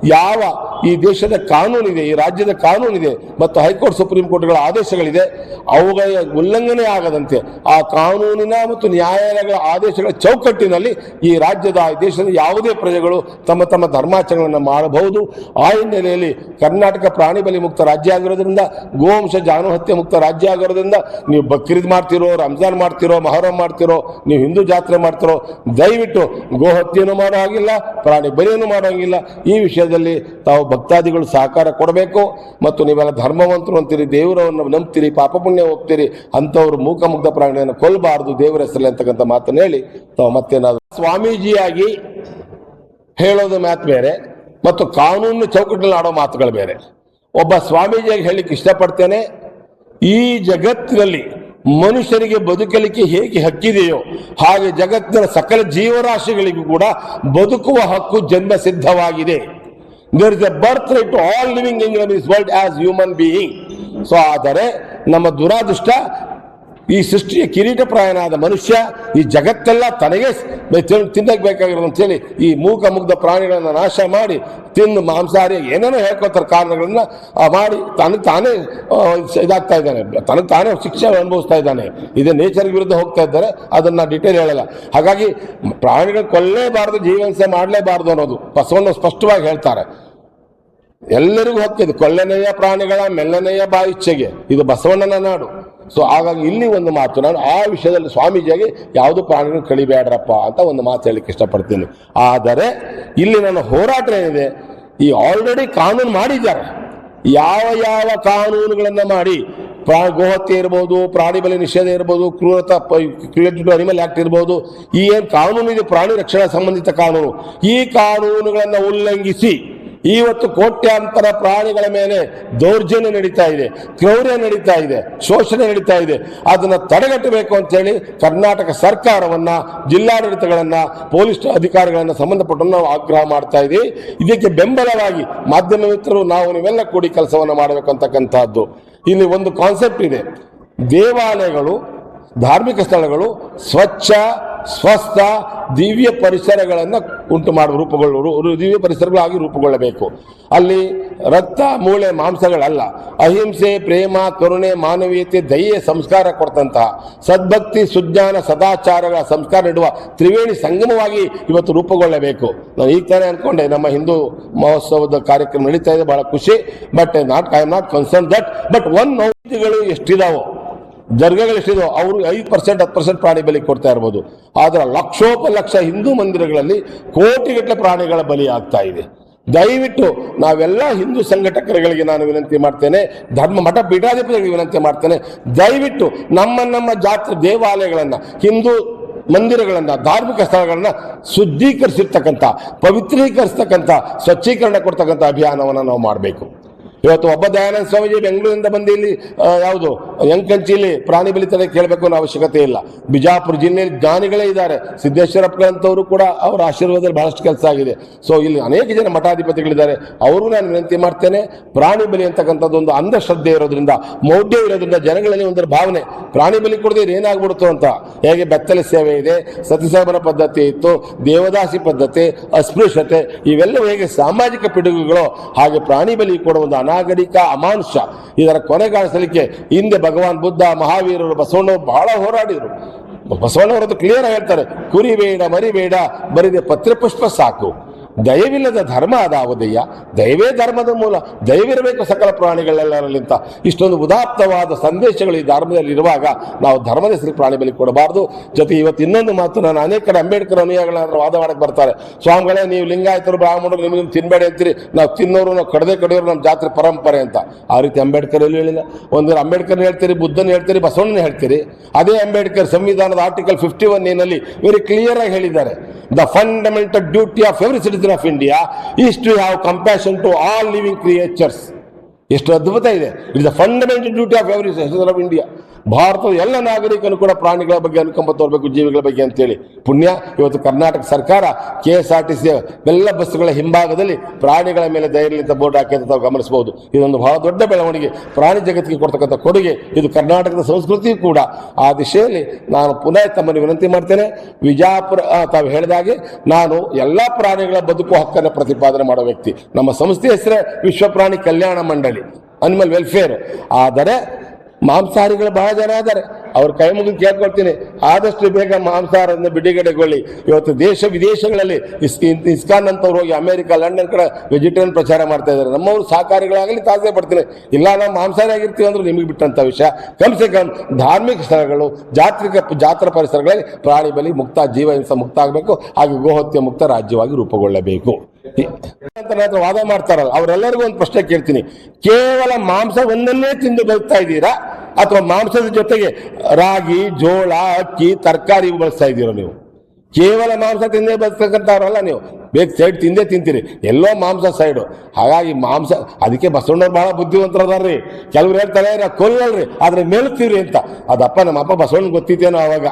ಯಾವ ಈ ದೇಶದ ಕಾನೂನಿದೆ, ಈ ರಾಜ್ಯದ ಕಾನೂನಿದೆ ಮತ್ತು ಹೈಕೋರ್ಟ್, ಸುಪ್ರೀಂ ಕೋರ್ಟ್ಗಳ ಆದೇಶಗಳಿದೆ, ಅವುಗಳ ಉಲ್ಲಂಘನೆ ಆಗದಂತೆ ಆ ಕಾನೂನಿನ ಮತ್ತು ನ್ಯಾಯಾಲಯಗಳ ಆದೇಶಗಳ ಚೌಕಟ್ಟಿನಲ್ಲಿ ಈ ರಾಜ್ಯದ ದೇಶದ ಯಾವುದೇ ಪ್ರಜೆಗಳು ತಮ್ಮ ತಮ್ಮ ಧರ್ಮಾಚರಣೆಗಳನ್ನು ಮಾಡಬಹುದು. ಆ ಹಿನ್ನೆಲೆಯಲ್ಲಿ ಕರ್ನಾಟಕ ಪ್ರಾಣಿ ಬಲಿ ಮುಕ್ತ ರಾಜ್ಯ ಆಗಿರೋದ್ರಿಂದ, ಗೋವಂಶ ಜಾನುಹತ್ಯೆ ಮುಕ್ತ ರಾಜ್ಯ ಆಗಿರೋದ್ರಿಂದ, ನೀವು ಬಕ್ರೀದ್ ಮಾಡ್ತಿರೋ, ರಂಜಾನ್ ಮಾಡ್ತಿರೋ, ಮೊಹರಂ ಮಾಡ್ತಿರೋ ಮಾಡ್ತಿರೋ, ನೀವು ಹಿಂದೂ ಜಾತ್ರೆ ಮಾಡ್ತಿರೋ, ದಯವಿಟ್ಟು ಗೋಹತ್ಯೆಯನ್ನು ಮಾಡೋ ಹಾಗಿಲ್ಲ, ಪ್ರಾಣಿ ಬಲಿಯನ್ನು ಮಾಡೋ ಹಾಗಿಲ್ಲ. ಈ ವಿಷಯದಲ್ಲಿ ತಾವು ಭಕ್ತಾದಿಗಳು ಸಹಕಾರ ಕೊಡಬೇಕು ಮತ್ತು ನೀವೆಲ್ಲ ಧರ್ಮವಂತರು ಅಂತೀರಿ, ದೇವರವನ್ನು ನಂಬ್ತೀರಿ ಪಾಪ ಪುಣ್ಯ ಹೋಗ್ತೀರಿ, ಅಂಥವ್ರು ಮೂಕಮುಗ್ಧ ಪ್ರಾಣಿಯನ್ನು ಕೊಲ್ಲಬಾರದು ದೇವರ ಹೆಸರಲ್ಲಿ ಅಂತಕ್ಕಂಥ ಮಾತನ್ನು ಹೇಳಿ, ತಾವು ಮತ್ತೇನಾದ್ರು ಸ್ವಾಮೀಜಿಯಾಗಿ ಹೇಳೋದು ಮಾತು ಬೇರೆ ಮತ್ತು ಕಾನೂನು ಚೌಕಟ್ಟಲ್ಲಿ ಆಡೋ ಮಾತುಗಳು ಬೇರೆ. ಒಬ್ಬ ಸ್ವಾಮೀಜಿಯಾಗಿ ಹೇಳಲಿಕ್ಕೆ ಇಷ್ಟಪಡ್ತೇನೆ, ಈ ಜಗತ್ತಿನಲ್ಲಿ ಮನುಷ್ಯರಿಗೆ ಬದುಕಲಿಕ್ಕೆ ಹೇಗೆ ಹಕ್ಕಿದೆಯೋ ಹಾಗೆ ಜಗತ್ತಿನ ಸಕಲ ಜೀವರಾಶಿಗಳಿಗೂ ಕೂಡ ಬದುಕುವ ಹಕ್ಕು ಜನ್ಮ ಸಿದ್ಧವಾಗಿದೆ. There is a birth right to all living in this world as human being so ಆದರೆ ನಮ್ಮ ದುರಾದೃಷ್ಟ ಈ ಸೃಷ್ಟಿಯ ಕಿರೀಟಪ್ರಾಯನಾದ ಮನುಷ್ಯ ಈ ಜಗತ್ತೆಲ್ಲ ತನಗೆ ತಿನ್ನಕ್ಕೆ ಬೇಕಾಗಿರೋದು ಅಂತೇಳಿ ಈ ಮೂಕ ಮುಗ್ಧ ಪ್ರಾಣಿಗಳನ್ನು ನಾಶ ಮಾಡಿ ತಿಂದು ಮಾಂಸಾಹಾರಿ ಏನೇನೋ ಹೇಳ್ಕೊತಾರೆ ಕಾರಣಗಳನ್ನ ಮಾಡಿ ತನಗೆ ತಾನೇ ಇದಾಗ್ತಾ ಇದ್ದಾನೆ. ತನಗೆ ತಾನೇ ಶಿಕ್ಷೆ ಅನುಭವಿಸ್ತಾ ಇದ್ದಾನೆ. ಇದು ನೇಚರ್ ವಿರುದ್ಧ ಹೋಗ್ತಾ ಇದ್ದಾರೆ. ಅದನ್ನ ಡಿಟೇಲ್ ಹೇಳಲ್ಲ. ಹಾಗಾಗಿ ಪ್ರಾಣಿಗಳು ಕೊಲ್ಲೇಬಾರದು ಜೀವನಸ ಮಾಡಲೇಬಾರದು ಅನ್ನೋದು ಬಸವಣ್ಣ ಸ್ಪಷ್ಟವಾಗಿ ಹೇಳ್ತಾರೆ. ಎಲ್ಲರಿಗೂ ಹೋಗ್ತಿದ್ದು ಕೊಲ್ಲನೆಯ ಪ್ರಾಣಿಗಳ, ಮೆಲ್ಲನೆಯ ಬಾಯಿಚ್ಛೆಗೆ ಇದು ಬಸವಣ್ಣನ ನಾಡು. ಸೊ ಹಾಗಾಗಿ ಇಲ್ಲಿ ಒಂದು ಮಾತು ನಾನು ಆ ವಿಷಯದಲ್ಲಿ ಸ್ವಾಮೀಜಿಯಾಗಿ ಯಾವುದು ಪ್ರಾಣಿಗಳು ಕಳಿಬೇಡ್ರಪ್ಪ ಅಂತ ಒಂದು ಮಾತು ಹೇಳಲಿಕ್ಕೆ ಇಷ್ಟಪಡ್ತೀನಿ. ಆದರೆ, ಇಲ್ಲಿ ನನ್ನ ಹೋರಾಟ ಏನಿದೆ, ಈ ಆಲ್ರೆಡಿ ಕಾನೂನು ಮಾಡಿದ್ದಾರೆ. ಯಾವ ಯಾವ ಕಾನೂನುಗಳನ್ನು ಮಾಡಿ, ಪ್ರಾ, ಗೋಹತ್ಯೆ ಇರ್ಬೋದು, ಪ್ರಾಣಿ ಬಲಿ ನಿಷೇಧ ಇರ್ಬೋದು, ಕ್ರೂರತ ಕ್ರಿಯೇಟಿವ್ ಅನಿಮಲ್ ಆ್ಯಕ್ಟ್ ಇರ್ಬೋದು, ಈ ಏನು ಕಾನೂನು ಇದೆ, ಪ್ರಾಣಿ ರಕ್ಷಣಾ ಸಂಬಂಧಿತ ಕಾನೂನು, ಈ ಕಾನೂನುಗಳನ್ನು ಉಲ್ಲಂಘಿಸಿ ಇವತ್ತು ಕೋಟ್ಯಾಂತರ ಪ್ರಾಣಿಗಳ ಮೇಲೆ ದೌರ್ಜನ್ಯ ನಡೀತಾ ಇದೆ, ಕ್ರೌರ್ಯ ನಡೀತಾ ಇದೆ, ಶೋಷಣೆ ನಡೀತಾ ಇದೆ. ಅದನ್ನು ತಡೆಗಟ್ಟಬೇಕು ಅಂತೇಳಿ ಕರ್ನಾಟಕ ಸರ್ಕಾರವನ್ನ, ಜಿಲ್ಲಾಡಳಿತಗಳನ್ನ, ಪೊಲೀಸ್ ಅಧಿಕಾರಿಗಳನ್ನ ಸಂಬಂಧಪಟ್ಟು ನಾವು ಆಗ್ರಹ ಮಾಡ್ತಾ ಇದ್ದೀವಿ ಇದಕ್ಕೆ ಬೆಂಬಲವಾಗಿ ಮಾಧ್ಯಮ ಮಿತ್ರರು, ನಾವು ನೀವೆಲ್ಲ ಕೂಡಿ ಕೆಲಸವನ್ನು ಮಾಡಬೇಕು ಅಂತಕ್ಕಂತಹದ್ದು ಇಲ್ಲಿ ಒಂದು ಕಾನ್ಸೆಪ್ಟ್ ಇದೆ. ದೇವಾಲಯಗಳು, ಧಾರ್ಮಿಕ ಸ್ಥಳಗಳು ಸ್ವಚ್ಛ ಸ್ವಸ್ಥ ದಿವ್ಯ ಪರಿಸರಗಳನ್ನು ಉಂಟು ಮಾಡುವ ರೂಪುಗೊಳ್ಳು ರು- ರು- ದಿವ್ಯ ಪರಿಸರಗಳಾಗಿ ರೂಪುಗೊಳ್ಳಬೇಕು. ಅಲ್ಲಿ ರಕ್ತ, ಮೂಳೆ, ಮಾಂಸಗಳಲ್ಲ. ಅಹಿಂಸೆ, ಪ್ರೇಮ, ಕರುಣೆ, ಮಾನವೀಯತೆ, ದಯೆ, ಸಂಸ್ಕಾರ ಕೊಡ್ತಂತಹ ಸದ್ಭಕ್ತಿ, ಸುಜ್ಞಾನ, ಸದಾಚಾರಗಳ ಸಂಸ್ಕಾರ ನೀಡುವ ತ್ರಿವೇಣಿ ಸಂಗಮವಾಗಿ ಇವತ್ತು ರೂಪುಗೊಳ್ಳಬೇಕು. ನಾನು ಈಗ ತಾನೇ ಅನ್ಕೊಂಡೆ, ನಮ್ಮ ಹಿಂದೂ ಮಹೋತ್ಸವದ ಕಾರ್ಯಕ್ರಮ ನಡೀತಾ ಇದೆ, ಬಹಳ ಖುಷಿ. But not I am not concern that but one ನೌತಿಗಳು ಎಷ್ಟಿದಾವೋ ದರ್ಗಗಳು ಎಷ್ಟಿದೋ ಅವರು ಐದು ಪರ್ಸೆಂಟ್ ಹತ್ತು ಪರ್ಸೆಂಟ್ ಪ್ರಾಣಿ ಬಲಿ ಕೊಡ್ತಾ ಇರ್ಬೋದು. ಆದರೆ ಲಕ್ಷೋಪಲಕ್ಷ ಹಿಂದೂ ಮಂದಿರಗಳಲ್ಲಿ ಕೋಟಿಗಟ್ಟಲೆ ಪ್ರಾಣಿಗಳ ಬಲಿ ಆಗ್ತಾ ಇದೆ. ದಯವಿಟ್ಟು ನಾವೆಲ್ಲ ಹಿಂದೂ ಸಂಘಟಕರುಗಳಿಗೆ ನಾನು ವಿನಂತಿ ಮಾಡ್ತೇನೆ, ಧರ್ಮ ಮಠ ಪೀಠಾಧಿಪತಿಗಳಿಗೆ ವಿನಂತಿ ಮಾಡ್ತೇನೆ, ದಯವಿಟ್ಟು ನಮ್ಮ ನಮ್ಮ ಜಾತ್ರೆ ದೇವಾಲಯಗಳನ್ನು, ಹಿಂದೂ ಮಂದಿರಗಳನ್ನು, ಧಾರ್ಮಿಕ ಸ್ಥಳಗಳನ್ನು ಶುದ್ಧೀಕರಿಸಿರ್ತಕ್ಕಂಥ, ಪವಿತ್ರೀಕರಿಸ್ತಕ್ಕಂಥ, ಸ್ವಚ್ಛೀಕರಣ ಕೊಡ್ತಕ್ಕಂಥ ಅಭಿಯಾನವನ್ನು ನಾವು ಮಾಡಬೇಕು. ಇವತ್ತು ಒಬ್ಬ ದಯಾನಂದ ಸ್ವಾಮೀಜಿ ಬೆಂಗಳೂರಿಂದ ಬಂದು ಇಲ್ಲಿ ಯಾವುದು ಯಂಕಂಚಿಲಿ ಪ್ರಾಣಿ ಬಲಿತನೆ ಕೇಳಬೇಕು ಅನ್ನೋ ಅವಶ್ಯಕತೆ ಇಲ್ಲ. ಬಿಜಾಪುರ ಜಿಲ್ಲೆಯಲ್ಲಿ ಜ್ಞಾನಿಗಳೇ ಇದ್ದಾರೆ. ಸಿದ್ದೇಶ್ವರಪ್ಪಗಳಂಥವರು ಕೂಡ ಅವರ ಆಶೀರ್ವಾದದಲ್ಲಿ ಬಹಳಷ್ಟು ಕೆಲಸ ಆಗಿದೆ. ಸೊ ಇಲ್ಲಿ ಅನೇಕ ಜನ ಮಠಾಧಿಪತಿಗಳಿದ್ದಾರೆ. ಅವರು ನಾನು ವಿನಂತಿ ಮಾಡ್ತೇನೆ, ಪ್ರಾಣಿ ಬಲಿ ಅಂತಕ್ಕಂಥದ್ದು ಒಂದು ಅಂಧಶ್ರದ್ಧೆ ಇರೋದ್ರಿಂದ, ಮೌಢ್ಯ ಇರೋದ್ರಿಂದ ಜನಗಳಲ್ಲಿ ಒಂದು ಭಾವನೆ, ಪ್ರಾಣಿ ಬಲಿ ಕೊಡದೆ ಏನಾಗ್ಬಿಡುತ್ತೋ ಅಂತ. ಹೇಗೆ ಬೆತ್ತಲೆ ಸೇವೆ ಇದೆ ಸತಿಸಾಬರ ಪದ್ಧತಿ ಇತ್ತು, ದೇವದಾಸಿ ಪದ್ಧತಿ, ಅಸ್ಪೃಶ್ಯತೆ, ಇವೆಲ್ಲವೂ ಹೇಗೆ ಸಾಮಾಜಿಕ ಪಿಡುಗುಗಳು, ಹಾಗೆ ಪ್ರಾಣಿ ಬಲಿ ಕೊಡುವ ಒಂದು ಅನಾಗರಿಕ ಅಮಾನುಷ ಇದರ ಕೊನೆಗಾಣಿಸಲಿಕ್ಕೆ ಹಿಂದೆ ಭಗವಾನ್ ಬುದ್ಧ, ಮಹಾವೀರರು ಬಸವಣ್ಣವರು ಬಹಳ ಹೋರಾಡಿದರು. ಬಸವಣ್ಣವರದ್ದು ಕ್ಲಿಯರ್ ಹೇಳ್ತಾರೆ ಕುರಿ ಬೇಡ ಮರಿ ಬೇಡ ಬರಿದೆ ಪತ್ರಪುಷ್ಪ ಸಾಕು. ದಯವಿಲ್ಲದ ಧರ್ಮ ಅದಾವದಯ್ಯ. ದಯವೇ ಧರ್ಮದ ಮೂಲ. ದಯವಿರಬೇಕು ಸಕಲ ಪ್ರಾಣಿಗಳೆಲ್ಲರಲ್ಲಿಂತ. ಇಷ್ಟೊಂದು ಉದಾತ್ತವಾದ ಸಂದೇಶಗಳು ಈ ಧರ್ಮದಲ್ಲಿ ಇರುವಾಗ ನಾವು ಧರ್ಮದ ಹೆಸರು ಪ್ರಾಣಿ ಬಲಿ ಕೊಡಬಾರದು. ಜೊತೆ ಇವತ್ತು ಇನ್ನೊಂದು ಮಾತು ನಾನು ಅನೇಕ ಕಡೆ ಅಂಬೇಡ್ಕರ್ ಅನುಯಾಯಿಗಳನ್ನ ವಾದ ಮಾಡಕ್ಕೆ ಬರ್ತಾರೆ. ಸ್ವಾಮಿಗಳೇ, ನೀವು ಲಿಂಗಾಯತರು, ಬ್ರಾಹ್ಮಣರು, ನಿಮಗೆ ತಿನ್ಬೇಡಿ ಅಂತೀರಿ. ನಾವು ತಿನ್ನೋರು, ನಾವು ಕಡದೆ ಕಡಿಯೋರು ನಮ್ಮ ಜಾತ್ರೆ ಪರಂಪರೆ ಅಂತ. ಆ ರೀತಿ ಅಂಬೇಡ್ಕರ್ ಎಲ್ಲಿ ಹೇಳಿಲ್ಲ. ಒಂದು ಅಂಬೇಡ್ಕರ್ ಹೇಳ್ತೀರಿ, ಬುದ್ಧನ ಹೇಳ್ತೀರಿ, ಬಸವಣ್ಣನ ಹೇಳ್ತೀರಿ. ಅದೇ ಅಂಬೇಡ್ಕರ್ ಸಂವಿಧಾನದ ಆರ್ಟಿಕಲ್ ಫಿಫ್ಟಿ ಒನ್ ಏನಲ್ಲಿ ವೆರಿ ಕ್ಲಿಯರ್ ಆಗಿ ಹೇಳಿದ್ದಾರೆ. The fundamental duty of every citizen of India is to have compassion to all living creatures ಎಷ್ಟು ಅದ್ಭುತ ಇದೆ. It the fundamental duty of every citizen of India ಭಾರತದ ಎಲ್ಲ ನಾಗರಿಕನು ಕೂಡ ಪ್ರಾಣಿಗಳ ಬಗ್ಗೆ ಅನುಕಂಪ ತೋರಬೇಕು, ಜೀವಿಗಳ ಬಗ್ಗೆ ಅಂತೇಳಿ. ಪುಣ್ಯ, ಇವತ್ತು ಕರ್ನಾಟಕ ಸರ್ಕಾರ K S R T C ಎಲ್ಲ ಬಸ್ಸುಗಳ ಹಿಂಭಾಗದಲ್ಲಿ ಪ್ರಾಣಿಗಳ ಮೇಲೆ ಧೈರ್ಯಲಿಂದ ಬೋರ್ಡ್ ಹಾಕಿ ಅಂತ ಗಮನಿಸಬಹುದು. ಇದೊಂದು ಬಹಳ ದೊಡ್ಡ ಬೆಳವಣಿಗೆ. ಪ್ರಾಣಿ ಜಗತ್ತಿಗೆ ಕೊಡ್ತಕ್ಕಂಥ ಕೊಡುಗೆ, ಇದು ಕರ್ನಾಟಕದ ಸಂಸ್ಕೃತಿ ಕೂಡ. ಆ ದಿಶೆಯಲ್ಲಿ ನಾನು ಪುನಃ ತಮ್ಮನ್ನು ವಿನಂತಿ ಮಾಡ್ತೇನೆ, ವಿಜಾಪುರ ತಾವು ಹೇಳಿದಾಗೆ ನಾನು ಎಲ್ಲ ಪ್ರಾಣಿಗಳ ಬದುಕು ಹಕ್ಕನ್ನು ಪ್ರತಿಪಾದನೆ ಮಾಡೋ ವ್ಯಕ್ತಿ. ನಮ್ಮ ಸಂಸ್ಥೆ ಹೆಸರೇ ವಿಶ್ವ ಪ್ರಾಣಿ ಕಲ್ಯಾಣ ಮಂಡಳಿ ಅನಿಮಲ್ ವೆಲ್ಫೇರ್ ಆದರೆ ಮಾಂಸಾಹಾರಿಗಳು ಬಹಳ ಜನ ಇದ್ದಾರೆ. ಅವ್ರ ಕೈ ಮುಗಿದು ಕೇಳ್ಕೊಳ್ತೀನಿ. ಆದಷ್ಟು ಬೇಗ ಮಾಂಸಾಹಾರವನ್ನು ಬಿಡುಗಡೆಗೊಳ್ಳಿ. ಇವತ್ತು ದೇಶ ವಿದೇಶಗಳಲ್ಲಿ ಇಸ್ಕಾನ್ ಅಂತವ್ರು ಹೋಗಿ ಅಮೆರಿಕ, ಲಂಡನ್ ಕಡೆ ವೆಜಿಟೇರಿಯನ್ ಪ್ರಚಾರ ಮಾಡ್ತಾ ಇದ್ದಾರೆ. ನಮ್ಮವರು ಸಹಕಾರಿಗಳಾಗಲಿ ತಾಸೆ ಪಡ್ತೀನಿ. ಇಲ್ಲ, ನಾವು ಮಾಂಸಾಹಾರಿ ಆಗಿರ್ತೀವಿ ಅಂದ್ರೆ ನಿಮಗೆ ಬಿಟ್ಟಂತ ವಿಷಯ. ಕಮ್ ಸೆ ಕಮ್, ಧಾರ್ಮಿಕ ಸ್ಥಳಗಳು, ಜಾತ್ರಿಕ ಜಾತ್ರಾ ಪರಿಸರಗಳಲ್ಲಿ ಪ್ರಾಣಿ ಬಲಿ ಮುಕ್ತ, ಜೀವ ಮುಕ್ತ ಆಗಬೇಕು. ಹಾಗೆ ಗೋಹತ್ಯೆ ಮುಕ್ತ ರಾಜ್ಯವಾಗಿ ರೂಪುಗೊಳ್ಳಬೇಕು. ವಾದ ಮಾಡ್ತಾರಲ್ಲ, ಅವರೆಲ್ಲರಿಗೂ ಒಂದು ಪ್ರಶ್ನೆ ಕೇಳ್ತೀನಿ. ಕೇವಲ ಮಾಂಸ ಒಂದನ್ನೇ ತಿಂದು ಬದುಕ್ತಾ ಇದ್ದೀರಾ? ಅಥವಾ ಮಾಂಸದ ಜೊತೆಗೆ ರಾಗಿ, ಜೋಳ, ಅಕ್ಕಿ, ತರಕಾರಿ ಬಳಸ್ತಾ ಇದ್ದೀರಾ ನೀವು? ಕೇವಲ ಮಾಂಸ ತಿಂದೇ ಬದುಕಂತವ್ರಲ್ಲ ನೀವು. ಬೇಕು ಸೈಡ್ ತಿಂದೇ ತಿಂತೀರಿ. ಎಲ್ಲೋ ಮಾಂಸ ಸೈಡು. ಹಾಗಾಗಿ ಮಾಂಸ, ಅದಕ್ಕೆ ಬಸವಣ್ಣವ್ರು ಬಹಳ ಬುದ್ಧಿವಂತರದಾರ್ರಿ. ಕೆಲವ್ರು ಹೇಳ್ತಾರೆ ಕೊಲ್ಲಲ್ರಿ, ಆದ್ರೆ ಮೇಲ್ತೀವ್ರಿ ಅಂತ. ಅದಪ್ಪ, ನಮ್ಮಪ್ಪ ಬಸವಣ್ಣ ಗೊತ್ತಿತ್ತೇನೋ ಅವಾಗ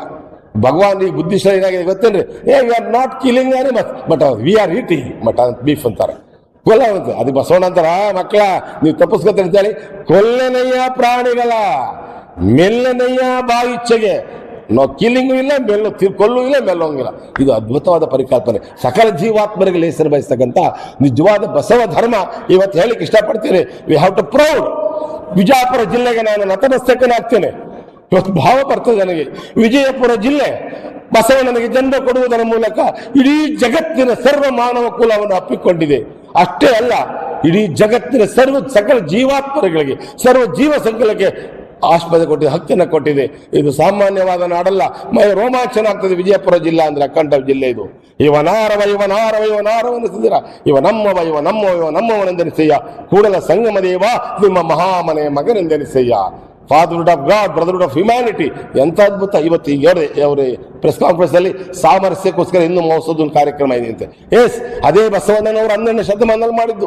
ಭಗವಾನ್ ಈ ಬುದ್ಧಿಶಾಲಿ ಏನಾಗಿದೆ ಗೊತ್ತೇನ್ರಿ? ಏ we are not killing animals but we are eating but beef ಅಂತಾರೆ. ಕೊಲ್ಲ ಅಂತ ಅದು ಬಸವಣ್ಣ ಅಂತಾರ ಮಕ್ಕಳ, ನೀವು ತಪ್ಪಿಸ್ಕೊತ ಹೇಳಿ, ಕೊಲ್ಲನೆಯ ಪ್ರಾಣಿಗಳ ಮೆಲ್ಲನಯ್ಯ ಬಾಯಿಚ್ಛೆಗೆ ನಾವು ಕಿಲ್ಲಿಂಗು ಇಲ್ಲ, ಮೆಲ್ಲು ಕೊಲ್ಲು ಇಲ್ಲ, ಮೆಲ್ಲೋಂಗಿಲ್ಲ. ಇದು ಅದ್ಭುತವಾದ ಪರಿಕಲ್ಪನೆ. ಸಕಲ ಜೀವಾತ್ಮರಿಗೆ ಹೆಸರು ಬಯಸ್ತಕ್ಕಂಥ ನಿಜವಾದ ಬಸವ ಧರ್ಮ ಇವತ್ತು ಹೇಳಿಕ್ಕೆ ಇಷ್ಟಪಡ್ತೀನಿ. We have to proud Bijapur ಜಿಲ್ಲೆಗೆ ನಾನು ನತಮಸ್ತಕನಾಗ್ತೇನೆ. ಇವತ್ತು ಭಾವ ಬರ್ತದೆ ನನಗೆ. ವಿಜಯಪುರ ಜಿಲ್ಲೆ ಬಸವಣ್ಣನಿಗೆ ಜನ್ಮ ಕೊಡುವುದರ ಮೂಲಕ ಇಡೀ ಜಗತ್ತಿನ ಸರ್ವ ಮಾನವ ಕುಲವನ್ನು ಅಪ್ಪಿಕೊಂಡಿದೆ. ಅಷ್ಟೇ ಅಲ್ಲ, ಇಡೀ ಜಗತ್ತಿನ ಸರ್ವ ಸಕಲ ಜೀವಾತ್ಮಗಳಿಗೆ, ಸರ್ವ ಜೀವ ಸಂಕಲಕ್ಕೆ ಆಸ್ಪದ ಕೊಟ್ಟಿದೆ ಹಕ್ಕನ್ನು ಕೊಟ್ಟಿದೆ. ಇದು ಸಾಮಾನ್ಯವಾದ ನಾಡಲ್ಲ. ಮೈ ರೋಮಾಂಚನ ಆಗ್ತದೆ ವಿಜಯಪುರ ಜಿಲ್ಲಾ ಅಂದ್ರೆ ಅಖಂಡ ಜಿಲ್ಲೆ ಇದು. ಇವನಾರವ ಇವನಾರವ ಇವನಾರವ ಎನಿಸಿದಿರ ಇವ ನಮ್ಮವ ಇವ ನಮ್ಮವ, ಇವ ನಮ್ಮವನೆಂದೆನಿಸಯ್ಯ. ಕೂಡಲ ಸಂಗಮ ದೇವ, ನಿಮ್ಮ ಮಹಾಮನೆ ಮಗನೆಂದೆನಿಸಯ್ಯ. Fatherhood of god brotherhood of humanity ಎಂತ ಅದ್ಭುತ. ಇವತ್ತು ಈಗ ಹೇಳಿದೆ ಅವರ ಪ್ರೆಸ್ ಕಾನ್ಫರೆನ್ಸ್ ಅಲ್ಲಿ ಸಾಮರಸ್ಯಕ್ಕೋಸ್ಕರ ಇನ್ನು ಒಂದು ಕಾರ್ಯಕ್ರಮ ಇದೆ ಅಂತೆ. ಎಸ್ ಅದೇ ಬಸವಣ್ಣನವರು ಹನ್ನೆರಡನೇ ಶತಮಾನದಲ್ಲಿ ಮಾಡಿದ್ದು.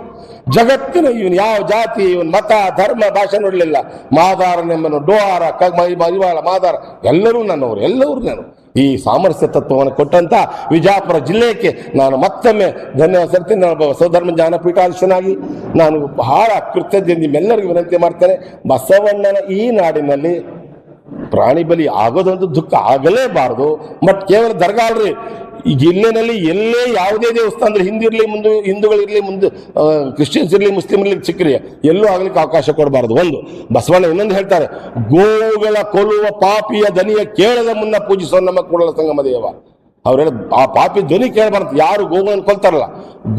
ಜಗತ್ತಿನ ಇವನು ಯಾವ ಜಾತಿ, ಇವನ್ ಮತ, ಧರ್ಮ, ಭಾಷೆ ನೋಡಲಿಲ್ಲ. ಮಾದಾರನೆಂಬನು ಡೋಹಾರ ಕಗ್ಮ ಮ- ಮರಿವಾಳ ಮಾದಾರ. ಎಲ್ಲರೂ ನನ್ನವರು, ಎಲ್ಲರೂ ನಾನು ಈ ಸಾಮರಸ್ಯ ತತ್ವವನ್ನು ಕೊಟ್ಟಂತ ವಿಜಾಪುರ ಜಿಲ್ಲೆಗೆ ನಾನು ಮತ್ತೊಮ್ಮೆ ಧನ್ಯವಾದ ಸಲ್ತೀನಿ ನಾನು ಬಸವಧರ್ಮ ಜ್ಞಾನಪೀಠಾಧೀಶನಾಗಿ ನಾನು ಬಹಳ ಕೃತಜ್ಞ ನಿಮ್ಮೆಲ್ಲರಿಗೂ ವಿನಂತಿ ಮಾಡ್ತೇನೆ. ಬಸವಣ್ಣನ ಈ ನಾಡಿನಲ್ಲಿ ಪ್ರಾಣಿ ಬಲಿ ಆಗೋದೊಂದು ದುಃಖ ಆಗಲೇಬಾರದು. ಬಟ್ ಕೇವಲ ದರ್ಗಾ ಅಲ್ರಿ ಈ ಜಿಲ್ಲೆನಲ್ಲಿ ಎಲ್ಲೇ ಯಾವುದೇ ದೇವಸ್ಥಾನ ಅಂದ್ರೆ ಹಿಂದಿರ್ಲಿ ಮುಂದೆ ಹಿಂದೂಗಳಿರ್ಲಿ ಮುಂದೆ ಕ್ರಿಶ್ಚಿಯನ್ಸ್ ಇರಲಿ ಮುಸ್ಲಿಮ್ ಇರ್ಲಿ ಸಿಕ್ಕ್ರಿ, ಎಲ್ಲೂ ಆಗ್ಲಿಕ್ಕೆ ಅವಕಾಶ ಕೊಡಬಾರದು. ಒಂದು, ಬಸವಣ್ಣ ಇನ್ನೊಂದು ಹೇಳ್ತಾರೆ, ಗೋವುಗಳ ಕೊಲ್ಲುವ ಪಾಪಿಯ ದನಿಯ ಕೇಳದ ಮುನ್ನ ಪೂಜಿಸೋ ನಮ್ಮ ಕೂಡಲ ಸಂಗಮ ದೇವ. ಅವ್ರು ಹೇಳ, ಆ ಪಾಪಿ ಧ್ವನಿ ಕೇಳಬಾರ್ದು, ಯಾರು ಗೋವುಗಳನ್ನು ಕೊಲ್ತಾರಲ್ಲ.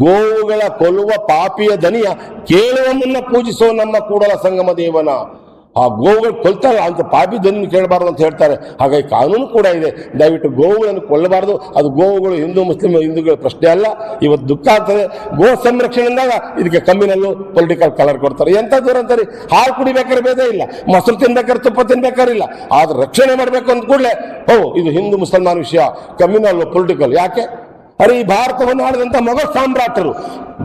ಗೋವುಗಳ ಕೊಲ್ಲುವ ಪಾಪಿಯ ದನಿಯ ಕೇಳುವ ಮುನ್ನ ಪೂಜಿಸೋ ನಮ್ಮ ಕೂಡಲ ಸಂಗಮ ದೇವನ. ಆ ಗೋವುಗಳು ಕೊಲ್ತಾರೆ ಅಂತ ಪಾಪಿ ಧ್ವನಿ ಕೇಳಬಾರ್ದು ಅಂತ ಹೇಳ್ತಾರೆ. ಹಾಗಾಗಿ ಕಾನೂನು ಕೂಡ ಇದೆ. ದಯವಿಟ್ಟು ಗೋವುಗಳನ್ನು ಕೊಲ್ಲಬಾರ್ದು. ಅದು ಗೋವುಗಳು ಹಿಂದೂ, ಮುಸ್ಲಿಂ, ಹಿಂದೂಗಳ ಪ್ರಶ್ನೆ ಅಲ್ಲ. ಇವತ್ತು ದುಃಖ ಆಗ್ತದೆ. ಗೋ ಸಂರಕ್ಷಣೆ ಅಂದಾಗ ಇದಕ್ಕೆ ಕಮ್ಮಿನಲ್ಲೂ ಪೊಲಿಟಿಕಲ್ ಕಲರ್ ಕೊಡ್ತಾರೆ. ಎಂತ ದೂರ ಅಂತಾರೆ ಹಾಲು ಕುಡಿಬೇಕಾದ್ರೆ ಭೇದ ಇಲ್ಲ. ಮೊಸರು ತಿನ್ಬೇಕಾದ್ರೆ ತುಪ್ಪ ತಿನ್ಬೇಕಾರಿಲ್ಲ ಆದ್ರೆ ರಕ್ಷಣೆ ಮಾಡಬೇಕು ಅಂದ ಕೂಡಲೇ ಓ ಇದು ಹಿಂದೂ, ಮುಸಲ್ಮಾನ್ ವಿಷಯ. ಕಮ್ಮಿನಲ್ಲೂ ಪೊಲಿಟಿಕಲ್ ಯಾಕೆ? ಅರೆ ಈ ಭಾರತವನ್ನು ಆಳಿದಂತ ಮೊಘಲ್ ಸಾಮ್ರಾಟರು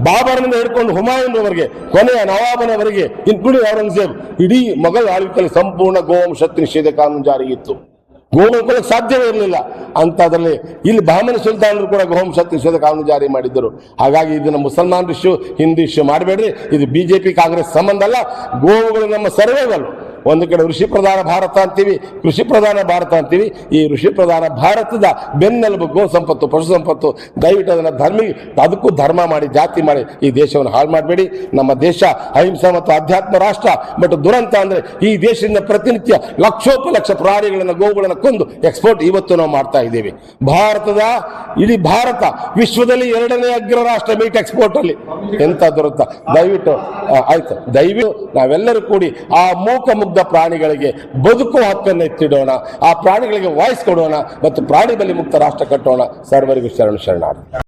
ಬಾಬರ್ನಿಂದ ಹಿಡ್ಕೊಂಡು ಹುಮಾಯೂನ್ವರೆಗೆ ಕೊನೆಯ ನವಾಬನವರೆಗೆ, ಇನ್ಕ್ಲೂಡಿಂಗ್ ಔರಂಗಜೇಬ್, ಇಡೀ ಮೊಘಲ್ ಆಳ್ವಿಕೆಯಲ್ಲಿ ಸಂಪೂರ್ಣ ಗೋವಂಶತ್ ನಿಷೇಧ ಕಾನೂನು ಜಾರಿಗಿತ್ತು. ಗೋವಂಶಕ್ಕೆ ಸಾಧ್ಯವೇ ಇರಲಿಲ್ಲ. ಅಂಥದ್ರಲ್ಲಿ ಇಲ್ಲಿ ಬಾಮನ ಸುಲ್ತಾನರು ಕೂಡ ಗೋವಂಶತ್ ನಿಷೇಧ ಕಾನೂನು ಜಾರಿ ಮಾಡಿದ್ದರು. ಹಾಗಾಗಿ ಇದನ್ನು ಮುಸಲ್ಮಾನ್ ಇಶ್ಯೂ, ಹಿಂದಿ ಇಶ್ಯೂ ಮಾಡಬೇಡ್ರಿ. ಇದು ಬಿಜೆಪಿ ಕಾಂಗ್ರೆಸ್ ಸಂಬಂಧ ಅಲ್ಲ. ಗೋವುಗಳು ನಮ್ಮ ಸರ್ವೇಗಳು ಒಂದು ಕಡೆ ಋಷಿ ಪ್ರಧಾನ ಭಾರತ ಅಂತೀವಿ, ಕೃಷಿ ಪ್ರಧಾನ ಭಾರತ ಅಂತೀವಿ, ಈ ಋಷಿ ಪ್ರಧಾನ ಭಾರತದ ಬೆನ್ನೆಲುಬು ಗೋ ಸಂಪತ್ತು, ಪಶು ಸಂಪತ್ತು, ದಯವಿಟ್ಟು ಅದನ್ನು ಧರ್ಮಿ, ಅದಕ್ಕೂ ಧರ್ಮ ಮಾಡಿ, ಜಾತಿ ಮಾಡಿ ಈ ದೇಶವನ್ನು ಹಾಳು ಮಾಡಬೇಡಿ. ನಮ್ಮ ದೇಶ ಅಹಿಂಸಾ ಮತ್ತು ಅಧ್ಯಾತ್ಮ ರಾಷ್ಟ್ರ, ಬಟ್ ದುರಂತ ಅಂದ್ರೆ ಈ ದೇಶದಿಂದ ಪ್ರತಿನಿತ್ಯ ಲಕ್ಷೋಪಲಕ್ಷ ಪ್ರಾಣಿಗಳನ್ನು, ಗೋವುಗಳನ್ನು ಕೊಂದು ಎಕ್ಸ್ಪೋರ್ಟ್ ಇವತ್ತು ನಾವು ಮಾಡ್ತಾ ಇದ್ದೀವಿ. ಭಾರತದ, ಇಡೀ ಭಾರತ ವಿಶ್ವದಲ್ಲಿ ಎರಡನೇ ಅಗ್ರ ರಾಷ್ಟ್ರ ಮೀಟ್ ಎಕ್ಸ್ಪೋರ್ಟ್ ಅಲ್ಲಿ. ಎಂತ ದುರಂತ? ದಯವಿಟ್ಟು ಆಯ್ತು. ದಯವಿಟ್ಟು ನಾವೆಲ್ಲರೂ ಕೂಡಿ ಆ ಮೂಕ ಪ್ರಾಣಿಗಳಿಗೆ ಬದುಕು ಹಕ್ಕನ್ನು ಎತ್ತಿಡೋಣ ಆ ಪ್ರಾಣಿಗಳಿಗೆ ವಾಯ್ಸ್ ಕೊಡೋಣ ಮತ್ತು ಪ್ರಾಣಿ ಬಲಿ ಮುಕ್ತ ರಾಷ್ಟ್ರ ಕಟ್ಟೋಣ. ಸರ್ವರಿಗೂ ಶರಣ ಶರಣಾರ್ಥಿ.